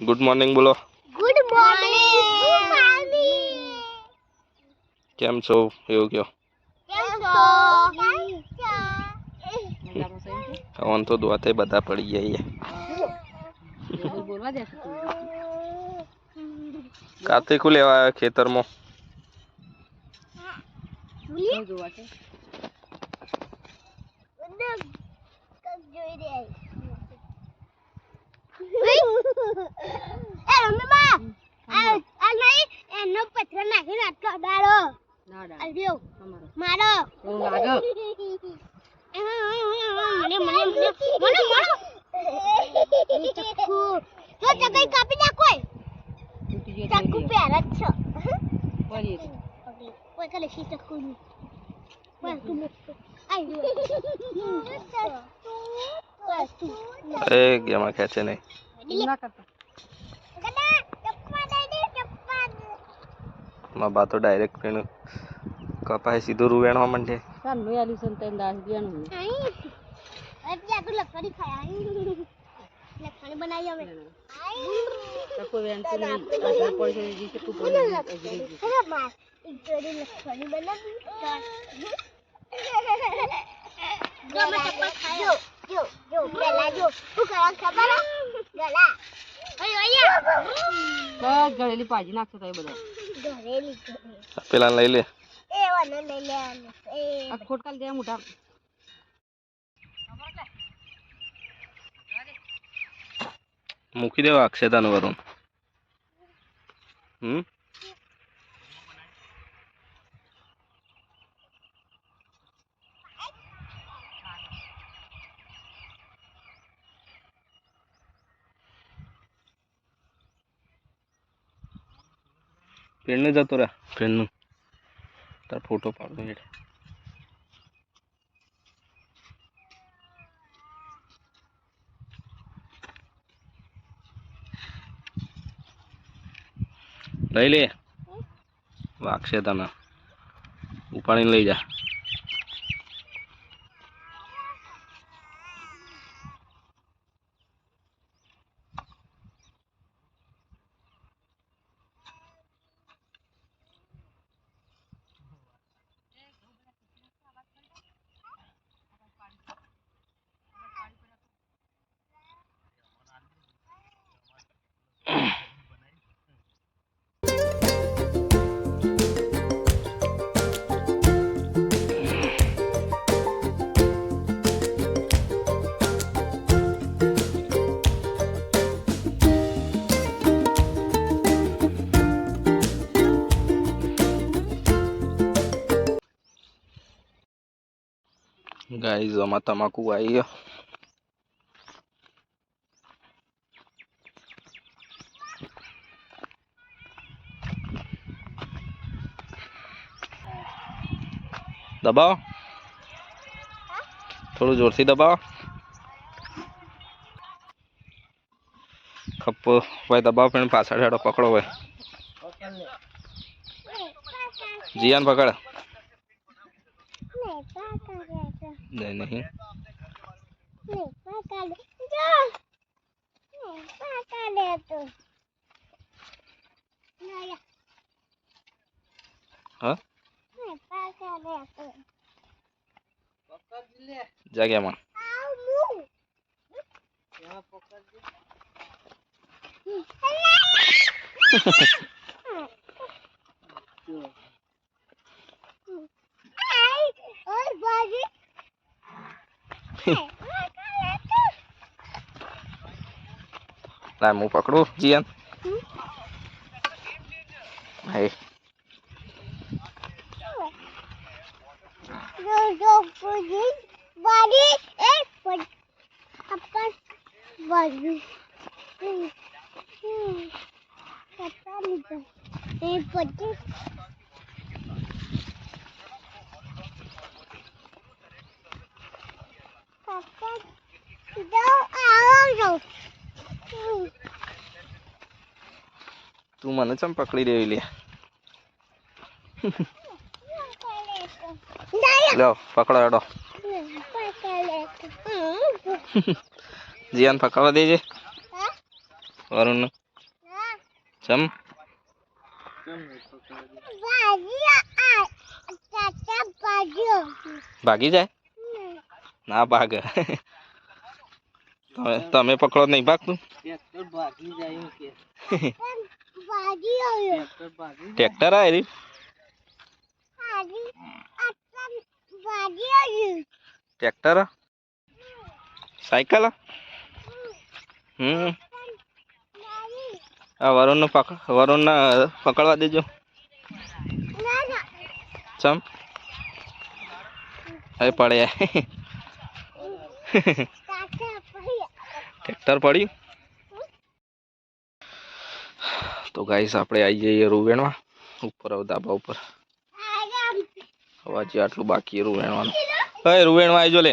Good morning બોલો. Good morning કેમ છો? એવું કયો? ફોન તો દોતે બધા પડી દે કાર્તિક લેવા આવ્યા ખેતરમાં? જોવા જોઈ રે એ રમીબા આ આ નહીં એનો પથ્થર નાખીને આટલો અડાડો ના ડા અલ્યો તમારો મારો એવું લાગે મને મને મને મને મને ચક્કુ જો ચકઈ કાપી નાખો ચક્કુ પહેર જ છો તો કોઈ કલે શી ચક્કુ નું કોઈ તું આઈ એ ગેમાં ખેંચે નહીં. માં બા તો ડાયરેક્ટ પેલું કપાય સીધું રૂવેણવા માંડે. ચાલ લો આલી સંતાન દાસ દિયાનું. અરે ત્યાં તું લખડી ખાય. લખડી બનાવી આઈ. તકો વેન તો નહીં પડી ગઈ જી કે તું ગઈ અરે માં ઇકડી લખડી બનાવી જો મેં ચપ્પલ ખાયો જો શું કરવા ખબર ગલા. બસ ગળેલી પાજી નાખતો તો બધા. ઘરેલી ઘરે પેલા લઈ લે. એ વનો લઈ લે એ. આ ખોટકાલ દે મોટા મૂકી દેવા અક્ષતાનું વરુણ. હમ? પેણનું જતો રહ્યા. પેણનું તાર ફોટો પાડતો હેઠ લઈ લે. વાગશે તને. ઉપાડીને લઈ જા. ગાઈઝ આમાં તમાકુ આવી ગયો દબાવો થોડું જોરથી દબાવો. ખપ્પો ભાઈ દબાવો પણ પાછળ હેડો પકડો ભાઈ. જીયાન પકડ. નહીં નહીં હા જગ્યામાં લાય હું પકડું જીયાન હે Body is put upper body. Papa little. They put it. તું મને ચમ પકડી દેવી લે? લો, પકડો હેડો. જીયાન પકડવા દેજે. વરુણ ચમ? ભાગી જાય? ના ભાગ. તમે તમે પકડો નહીં ભાગતું. ટ્રેક્ટર આવી આવ્યો ટ્રેક્ટર? સાયકલ? હમ. આ વરુણને પકડ વરુણને પકડવા દેજો. ચમ. હવે પડે ટ્રેક્ટર પડ્યું તો ગાઈસ, આપણે આવી જઈએ રૂવેણમાં. ઉપર આવ ધાબા ઉપર. હવા જે આટલું બાકી રૂવેણવાનું. હવે રૂવેણમાં આવી જો લે.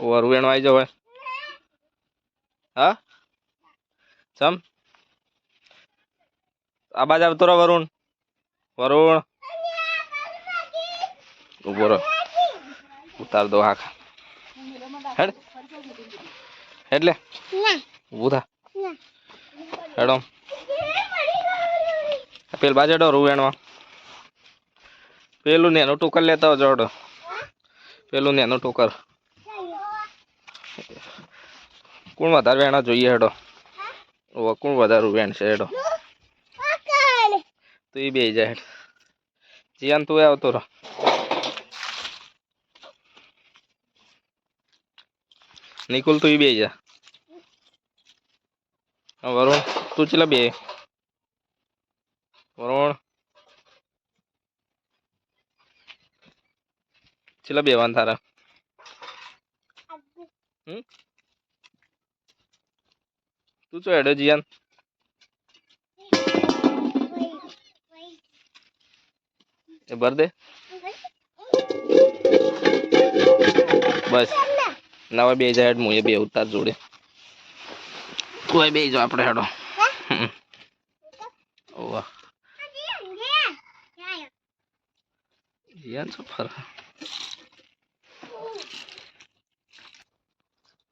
ઓ રૂવેણમાં આવી જાવ હા? સમ આ બાજ આવતો રહો વરુણ. વરુણ. ઊભો રહો. ઉતાર દો હા હેડ એટલે? ના. હેડો. પેલ બાજેડો રૂવેણમાં પેલું નેનું ટોકર લેતા હેડો. પેલું નેનું ટોકર કોણ વધારે વેણા જોઈએ હેડો. ઓ કોણ વધારે વેણ છે હેડો. તું એ બે જાય હેડ. જીયાન તું આવતો રહો. નિકુલ, તું બે જા. વરુણ, તું ચલા બે વરુણ? ચલા બેવાન તારા? હમ? તું ચો હેડો જીયાન? એ ભર દે. બસ. નવા બે જાય હેડ હું એ બે ઉતાર જોડે. તું એ બે જો આપણે હેડો. હમ. ઓવા. જીયાન છો ફર.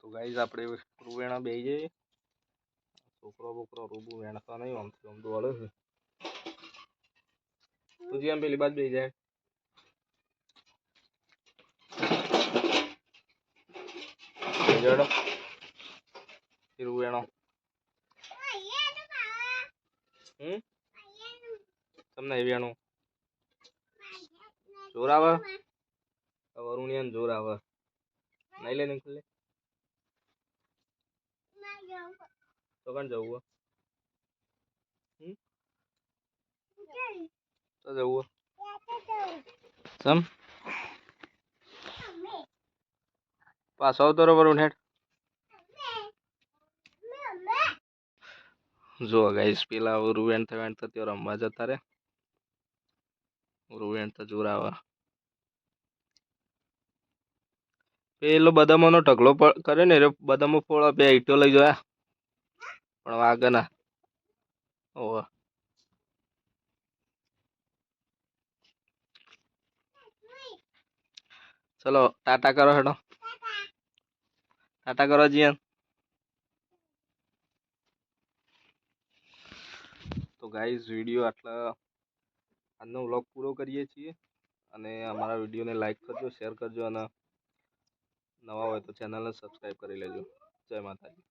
તો ગાઈઝ આપણે રૂવેણા બે જઈએ. છોકરો બોકરો રૂબુ વેણતા નહીં આમ આમ તો વળે છે. તું જીયાન પેલી બાજુ બે જાય. જડો. રૂવેણો હમ? તમને વેણું. જોર આવે વરુણિયાને જોર આવે નહીં લે નીકળ લે તો કણ જવું હે? તો જવું હે? ચમ પાછો આવતો રહો વરુણ હેઠ. જો ગાઈસ પેલા રૂવેણ થવેણ તો ત્યાં રમવા જતા રે રૂવેણ તો જોરાવા. પેલો બદામોનો ઢગલો કરે ને રે બદામો ફોળો બે ઈટો લઈ જોયા. પણ વાગે ના ઓહો. ચલો, ટાટા કરો હેડો. ટાટા કરો તો ગાઈઝ વીડિયો આટલા આજનો વ્લોગ પૂરો કરીએ છીએ. અને અમારા વિડીયોને લાઈક કરજો શેર કરજો અને નવા હોય તો ચેનલને સબસ્ક્રાઈબ કરી લેજો. જય માતાજી.